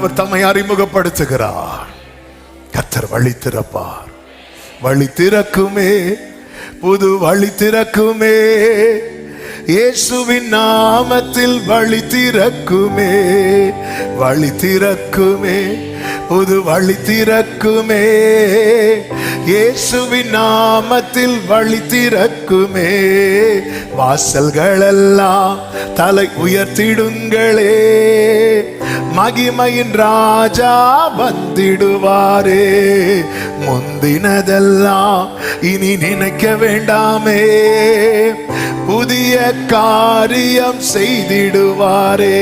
ஆண்டவர் தம்மை அறிமுகப்படுத்துகிறார். கத்தர் வழி திறப்பார். வழி திறக்குமே புது வழி திறக்குமே. இயேசுவின் நாமத்தில் வழி திறக்குமே வழி திறக்குமே புது வழி திறக்குமே. இயேசுவின் நாமத்தில் வழி திறக்குமே. வாசல்களெல்லாம் தலை உயர்த்திடுங்களே. மகிமையின் ராஜா வந்திடுவாரே. முந்தினதெல்லாம் இனி நினைக்க வேண்டாமே. புதிய காரியம் செய்திடுவாரே.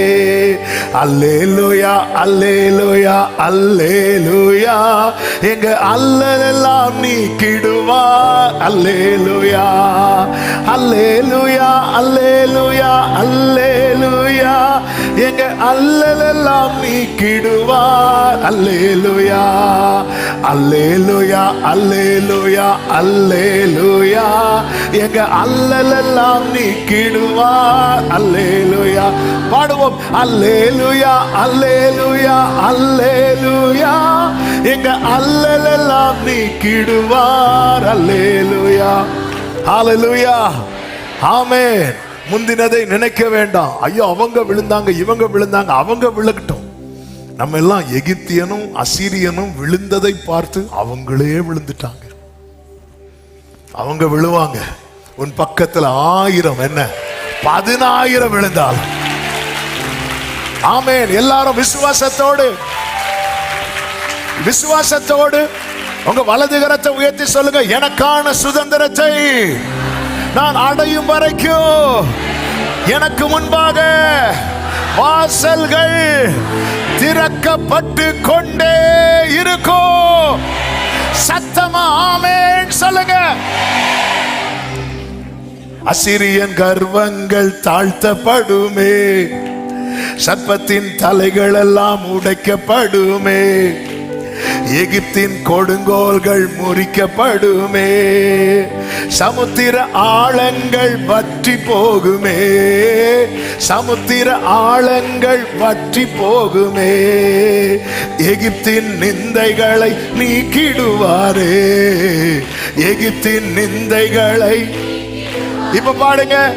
அல்லேலூயா அல்லேலூயா அல்லேலூயா. எங்க அல்லதெல்லாம் நீக்கிடுவார் அல்லேலூயா அல்லேலூயா அல்லேலூயா அல்லேலூயா. எங்க அல்லலெல்லாம் நீக்கிடுவார். அல்லேலுயா அல்லேலுயா அல்லேலுயா அல்லேலுயா. எங்க அல்லலெல்லாம் நீக்கிடுவார். அல்லேலுயா. பாடுவோம். அல்லேலுயா அல்லேலுயா அல்லேலுயா. எங்க அல்லலெல்லாம் நீக்கிடுவார். அல்லேலுயா. ஹalleluya. ஆமென். முந்தினதை நினைக்க வேண்டாம். ஐயோ அவங்க விழுந்தாங்க இவங்க விழுந்தாங்க அவங்க விழுகட்டும். நம்ம எல்லாம் எகிப்தியனும் அசீரியனும் விழுந்ததை பார்த்து அவங்களே விழுந்துட்டாங்க. அவங்க விழுவாங்க. உன் பக்கத்துல ஆயிரம் என்ன? பதினாயிரம் விழுந்தால். ஆமேன். எல்லாரும் விசுவாசத்தோடு. விசுவாசத்தோடு. உங்க வலது கரத்தை உயர்த்தி சொல்லுங்க. எனக்கான சுதந்திரத்தை. நான் அடையும் வரைக்கும் எனக்கு முன்பாக வாசல்கள் திறக்கப்பட்டு கொண்டே இருக்கும். சத்தமா ஆமேன். சொல்லுங்க. அசிரியன் கர்வங்கள் தாழ்த்தப்படுமே. சர்ப்பத்தின் தலைகள் எல்லாம் உடைக்கப்படுமே. எகிப்தின் கொடுங்கோல்கள் முறிக்கப்படுமே. சமுத்திர ஆழங்கள் வற்றி போகுமே. சமுத்திர ஆழங்கள் வற்றி போகுமே. எகிப்தின் நிந்தைகளை நீக்கிடுவாரே. எகிப்தின் நிந்தைகளை. இப்ப பாடுங்க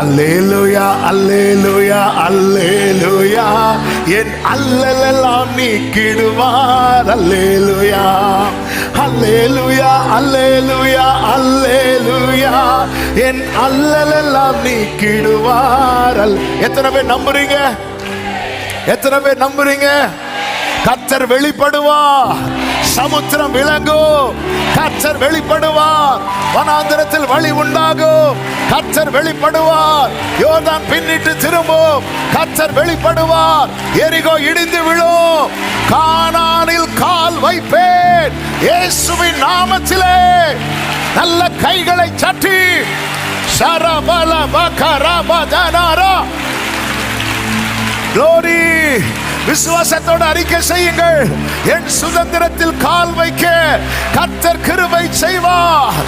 அல்லேலுயா அல்லேலுயா அல்லேலுயா என் அல்லலெல்லாம் நீக்கிடுவார். அல்லேலுயா அல்லேலுயா அல்லேலுயா அல்லேலுயா என் அல்லலெல்லாம் நீக்கிடுவார். அல்- எத்தனை பேர் நம்புறீங்க? எத்தனை பேர் நம்புறீங்க? கத்தர் வெளிப்படுவா சமுத்திரம் விளங்கும். கர்த்தர் வெளிப்படுவார். வனாந்திரத்தில் வழி உண்டாகும். கர்த்தர் வெளிப்படுவார். யோர்தான் பின்னிட்டு திரும்பும். கர்த்தர் வெளிப்படுவார். எரிகோ இடிந்து விழும். கானானில் கால் வைப்பேன். இயேசுவின் நாமத்திலே நல்ல கைகளை சட்டி. சரபல பகரபதனாரா Glory. விசுவாசத்தோடு அறிக்கை செய்யுங்கள். என் சுதந்திரத்தில் கால் வைக்க கத்தர் கிருபை செய்வார்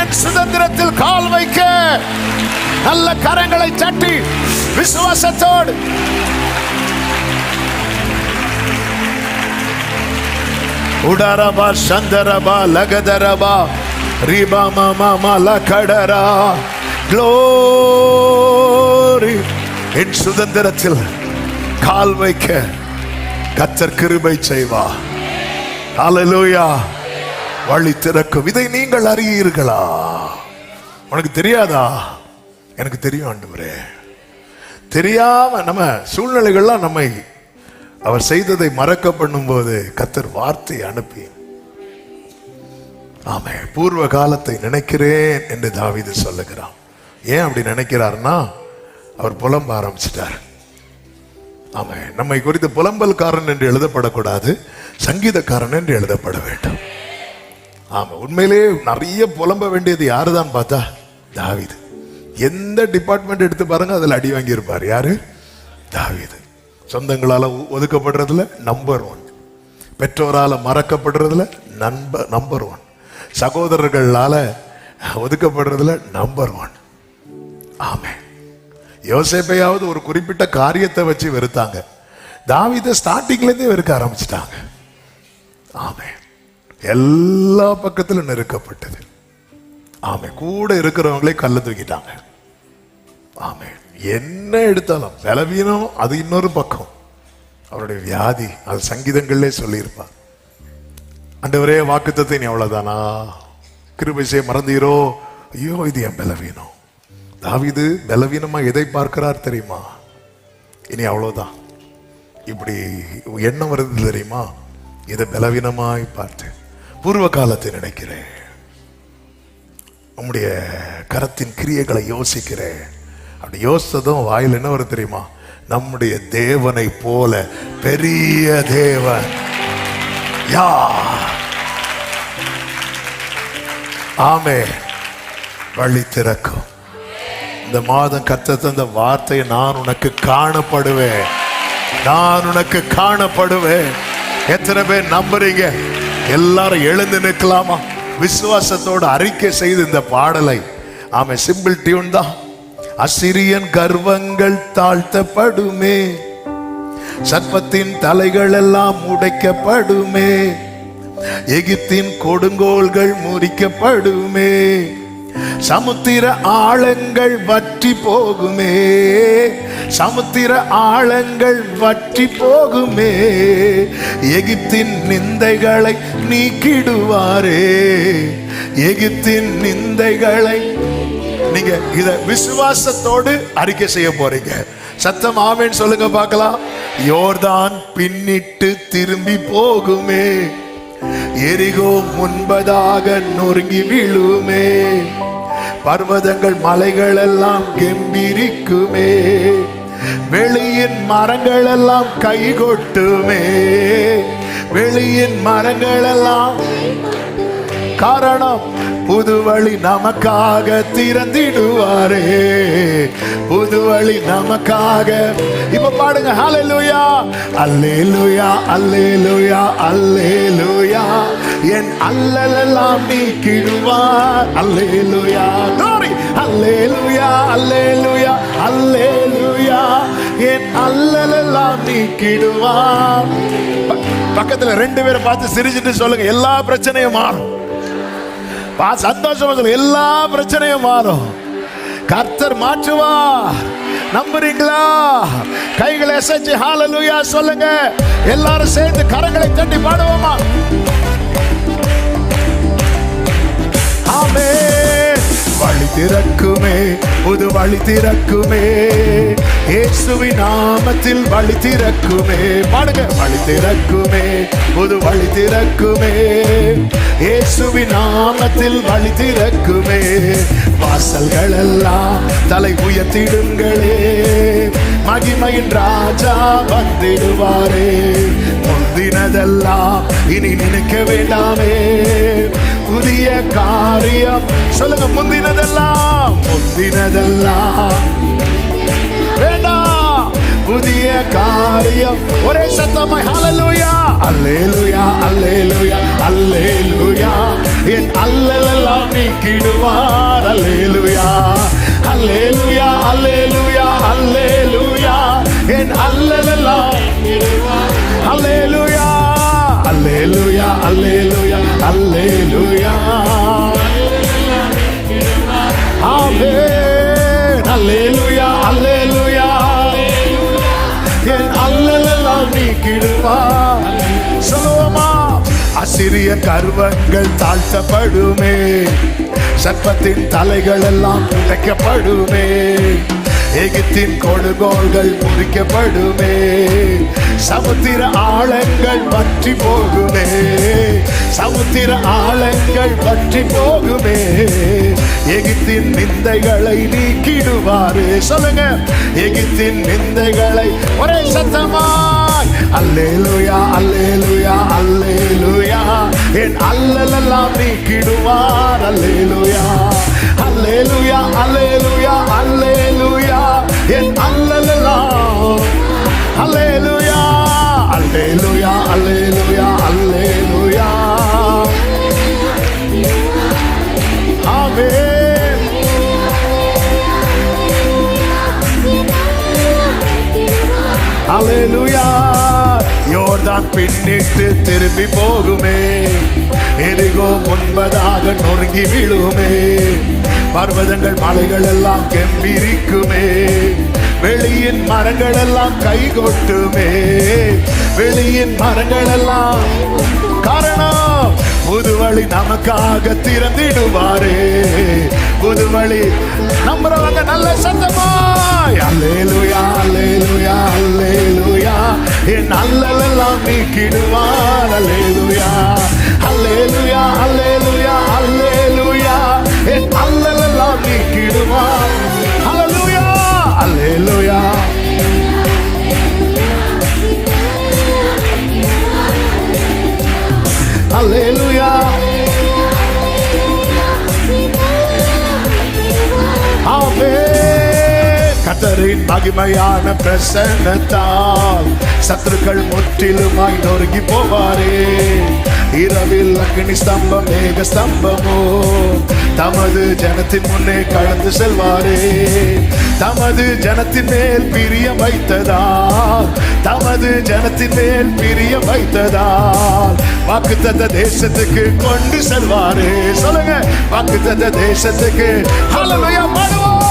என் சுதந்திரத்தில் கால் வைக்க நல்ல கரங்களை தட்டி விசுவாசத்தோடு. உடரபா சந்தரபா லகதரபா ரிபா மாமா லகடரா க்ளோரி என் சுதந்திரத்தில் கால் வைக்க. கத்தர் கிருபை செய்வா. ஹalleluya வழி திறக்கும். இதை நீங்கள் அறியீர்களா? உனக்கு தெரியாதா? எனக்கு தெரியும் ஆண்டவரே. தெரியாம நம்ம சூழ்நிலைகள்லாம் நம்மை அவர் செய்ததை மறக்க பண்ணும்போது கத்தர் வார்த்தை அனுப்பி. ஆமே பூர்வ காலத்தை நினைக்கிறேன் என்று தாவீது சொல்லுகிறான். ஏன் அப்படி நினைக்கிறார்னா அவர் புலம்ப ஆரம்பிச்சிட்டார். ஆமாம் நம்மை குறித்து புலம்பல்காரன் என்று எழுதப்படக்கூடாது சங்கீதக்காரன் என்று எழுதப்பட வேண்டும். ஆமாம் உண்மையிலே நிறைய புலம்ப வேண்டியது யாருதான் பார்த்தா? தாவீது. எந்த டிபார்ட்மெண்ட் எடுத்து பாருங்க அதில் அடி வாங்கியிருப்பார். யாரு? தாவீது. சொந்தங்களால் ஒ- ஒதுக்கப்படுறதுல நம்பர் ஒன் பெற்றோரால் மறக்கப்படுறதுல நம்ப நம்பர் ஒன் சகோதரர்களால் ஒதுக்கப்படுறதுல நம்பர் ஒன் ஆமாம் யோசேப்பையாவது ஒரு குறிப்பிட்ட காரியத்தை வச்சு வெறுத்தாங்க. தாவீதை ஸ்டார்டிங்லேருந்தே வெறுக்க ஆரம்பிச்சிட்டாங்க. ஆமே எல்லா பக்கத்திலும் நெருக்கப்பட்டது. ஆமே கூட இருக்கிறவங்களே கல்ல தூக்கிட்டாங்க. ஆமே என்ன எடுத்தாலும் பலவீனம் அது இன்னொரு பக்கம். அவருடைய வியாதி அது சங்கீதங்கள்லே சொல்லியிருப்பார். ஒரே வாக்குத்தத்தை நீ அவ்வளவுதானா? கிருபை செய்ய மறந்தீரோ? ஐயோ இது என் பலவீனம். தாவிது பலவீனமாக எதை பார்க்கிறார் தெரியுமா? இனி அவ்வளோதான் இப்படி எண்ணம் வருது தெரியுமா? இதை பலவீனமாய் பார்த்தேன் பூர்வ காலத்தை நினைக்கிறேன். நம்முடைய கரத்தின் கிரியைகளை யோசிக்கிறேன். அப்படி யோசித்ததும் வாயில் என்ன வரும் தெரியுமா? நம்முடைய தேவனை போல பெரிய தேவன். யா! ஆமே வழி திறக்கும். இந்த மாதம் கத்த தந்த வார்த்தையை நான் உனக்கு காணப்படுவேன். நான் உனக்கு காணப்படுவேன். எத்தனை பேர் நம்புறீங்க? எல்லாரும் எழுந்து நிற்கலாமா? விசுவாசத்தோடு அறிக்கை செய்து இந்த பாடலை. ஆமை சிம்பிள் டியூன் தான். அசிரியன் கர்வங்கள் தாழ்த்தப்படுமே. சர்ப்பத்தின் தலைகள் எல்லாம் உடைக்கப்படுமே. எகிப்தின் கொடுங்கோல்கள் முறிக்கப்படுமே. சமுத்திர ஆழங்கள் வற்றி போகுமே. சமுத்திர ஆழங்கள் வற்றி போகுமே. எகிப்தின் நிந்தைகளை நீக்கிடுவாரே. எகிப்தின் நிந்தைகளை நீங்க இத விசுவாசத்தோடு அறிக்கை செய்ய போறீங்க. சத்தம் ஆமேன்னு சொல்லுங்க பார்க்கலாம். யோர்தான் பின்னிட்டு திரும்பி போகுமே. எரிகோ முன்பதாக நொறுங்கி விழுமே. பர்வதங்கள் மலைகள் எல்லாம் கெம்பிரிக்குமே. வெளியின் மரங்கள் எல்லாம் கை கொட்டுமே வெளியின் மரங்கள் எல்லாம் காரணம் புது வழி நமக்காக திறந்திடுவாரே. புது வழி நமக்காக. இப்ப பாடுங்க ஹலே லூயா அல்லே லூயா அல்லே லூயா அல்லே லூயா என் அல்லலெல்லாம் நீக்கிடுவார். அல்லேலூயா அல்லே லூயா அல்லே லூயா என் அல்லலெல்லாம் நீக்கிடுவார். பக்கத்துல ரெண்டு பேரை பார்த்து சிரிச்சிட்டு சொல்லுங்க எல்லா பிரச்சனையும் மாறும். சந்தோஷமா சந்தோஷம் எல்லா பிரச்சனையும் மாறும். கர்த்தர் மாற்றுவா நம்புறீங்களா? கைகளை அசைச்சு ஹாலலூயா சொல்லுங்க. எல்லாரும் சேர்ந்து கரங்களை தட்டி பாடுவோமா? ஆமே வழி திறக்குமே புது வழி திறக்குமே. இயேசுவின் நாமத்தில் வழி திறக்குமே. பாடுங்க. வழி திறக்குமே புது வழி திறக்குமே. இயேசுவின் நாமத்தில் வழி திறக்குமே. வாசல்கள் எல்லாம் தலை உயர்த்திடுங்களே. மகிமையின் ராஜா வந்திடுவாரே. முந்தினதெல்லாம் இனி நினைக்க வேண்டாமே. புதிய காரியம் சொல்லுங்க முந்தினதெல்லாம். முந்தினதெல்லாம். வேண்டாம் புதிய காரியம். ஒரே சத்தமாய் ஹalleluya. அல்லேலூயா அல்லேலூயா அல்லேலூயா. என் அல்லலெல்லாம் நீக்கிடுவார். அல்லேலூயா அல்லேலூயா அல்லேலூயா அல்லேலூயா. என் அல்லலெல்லாம் அல்லேலூயா அல்லேலூயா அல்லேலூயா அல்லேலூயா. ஆமென் அல்லேலூயா அல்லேலூயா என் அல்லலெல்லாம் நீக்கிடுவார் சொல்லுவோமா? அசிறிய கர்வங்கள் தாழ்த்தப்படுமே. சர்ப்பத்தின் தலைகள் எல்லாம் உடைக்கப்படுமே எகிப்தின் கொடுகோள்கள் முறிக்கப்படுமே. சமுத்திர ஆழங்கள் பற்றி போகுமே. சமுத்திர ஆழங்கள் பற்றி போகுமே. எகிப்தின் நிந்தைகளை நீக்கிடுவாரு. சொல்லுங்க. எகிப்தின் நிந்தைகளை ஒரே சத்தமாய் அல்லேலூயா அல்லேலூயா அல்லேலூயா என் அல்லலெல்லாம் நீக்கிடுவார். அல்லேலூயா அல்லேலூயா அல்லேலூயா அல்லேலூயா என் அல்லலெல்லாம். அல்லேலூயா அல்லேலூயா அல்லேலூயா அல்லேலூயா. ஆமே அலலுயா யோர்தான் பின்னிட்டு திரும்பி போகுமே. எரிகோ முன்பதாக நொறுங்கி விழுமே பர்வதங்கள் மலைகள் எல்லாம் கெம்பிரிக்குமே. வெளியின் மரங்கள் எல்லாம் கை கொட்டுமே வெளியின் மரங்கள் எல்லாம் காரணம் புதுவழி நமக்காக திறந்திடுவாரே. புதுவழி நம்புறவங்க நல்ல சத்தமா அல்லேலுயா அல்லேலுயா அல்லலெல்லாம் அல்லேலுயா. கர்த்தரின் மகிமையான பிரசன்னத்தால் சத்துருக்கள் முற்றிலுமாய் நொறுங்கி போவாரே. இரவில் அக்னி ஸ்தம்பம் மேக ஸ்தம்பமோ தமது ஜனத்தின் முன்னே கடந்து செல்வாரே. தமது ஜனத்தின் மேல் பிரியம் வைத்ததால் தமது ஜனத்தின் மேல் பிரியம் வைத்ததால் தந்த தேசத்துக்கு கொண்டு செல்வாரே. சொல்லுங்க வாக்கு தந்த தேசத்துக்கு. ஹalleluya பாடுவோம்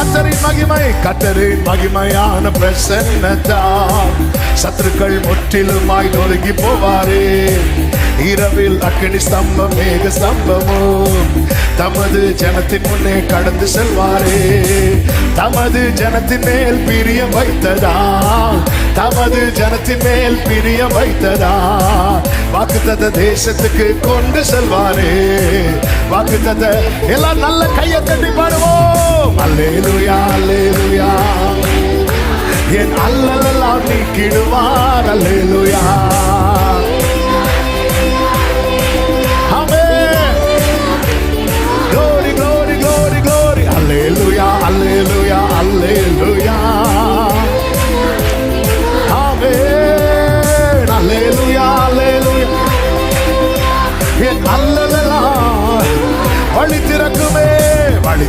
கத்தரின் மகிமை கத்தரின் மகிமையான பிரசன்னத்தால் சத்துருக்கள் முற்றிலுமாய் நொறுங்கி போவாரே. இரவில் அக்கினி ஸ்தம்பம் மேக ஸ்தம்பமோ தமது ஜனத்தின் முன்னே கடந்து செல்வாரே. தமது ஜனத்தின் மேல் பிரியம் வைத்ததா? தமது ஜனத்தின் மேல் பிரியம் வைத்ததா? வாக்கு வாக்குத்தத்த தேசத்துக்கு கொண்டு செல்வாரே. வாக்கு வாக்குத்தத்த எல்லாம் நல்ல கையை தட்டி பாடுவோம் அல்லேலுயா அல்லேலுயா என் அல்லலெல்லாம் நீக்கிடுவார். அல்லேலுயா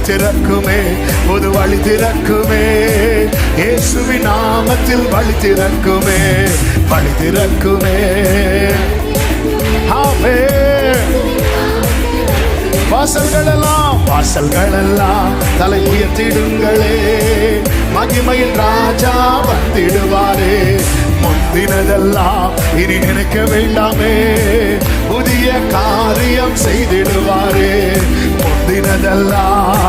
திறக்குமே ஒரு வழி திறக்குமே இயேசுவி நாமத்தில் வழி திறக்குமே வழி திறக்குமே ஆமென். வாசல்களெல்லாம் வாசல்களெல்லாம் தலை உயர்த்திடுங்களே மகிமையின் ராஜா வந்திடுவாரே. முந்தினதெல்லாம் இனி நினைக்க வேண்டாமே. புதிய காரியம் செய்திடுவாரே. முந்தினதெல்லாம்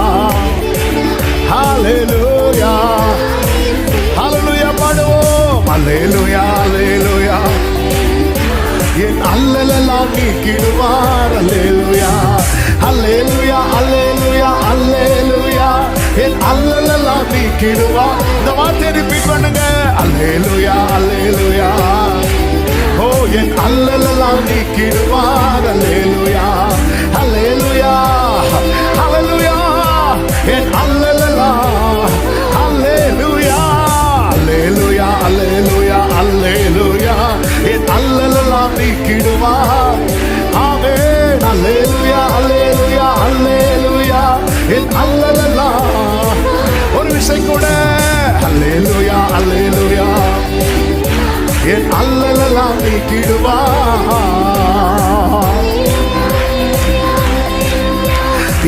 ஹalleluya ஹalleluya பாடுவோம். ஹalleluya ஹalleluya என் அல்லலெல்லாம் நீக்கிடுவார். அல்லேலுயா அல்லேலுயா அல்லேலுயா அல்லேலுயா என் அல்லலெல்லாம் நீக்கிடுவார். இந்த வார்த்தையை ரிப்பீட் பண்ணுங்க. அல்லேலுயா அல்லேலுயா ஓ என் அல்லலெல்லாம் நீக்கிடுவார். அல்லேலுயா அல்லலெல்லாம்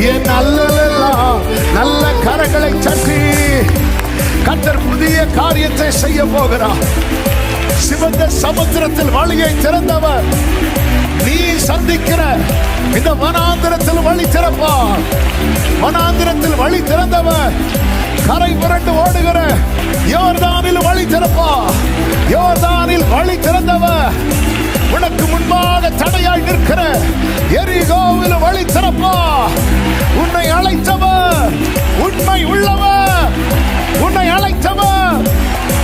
என் நல்லதெல்லாம் நல்ல கரங்களை சற்றி கத்தர் புதிய காரியத்தை செய்ய போகிறார். சிவந்த சமுத்திரத்தில் வழியை திறந்தவர். நீ சந்திக்கிற இந்த வனாந்திரத்தில் வழி திறப்பார். வனாந்திரத்தில் வழி திறந்தவர். கரை புரண்டு ஓடுகிற யோர்தானில் வழி திறப்பா. யோர்தானில் வழி திறந்தவ. உனக்கு முன்பாக தடையாய் நிற்கிற எரிகோவில் வழி திறப்பா. உன்னை அழைத்தவ உண்மை உள்ளவ. உன்னை அழைத்தவ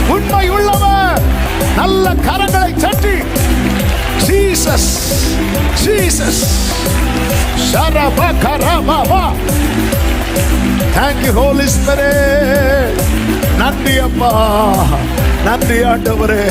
உண்மை உள்ளவ. நல்ல கரங்களை தட்டி. ஜீசஸ் ஜீசஸ் ஷரப கரபா தேங்க்யூ ஹோலி ஸ்பிரிட் நன்றி அப்பா நன்றி ஆண்டவரே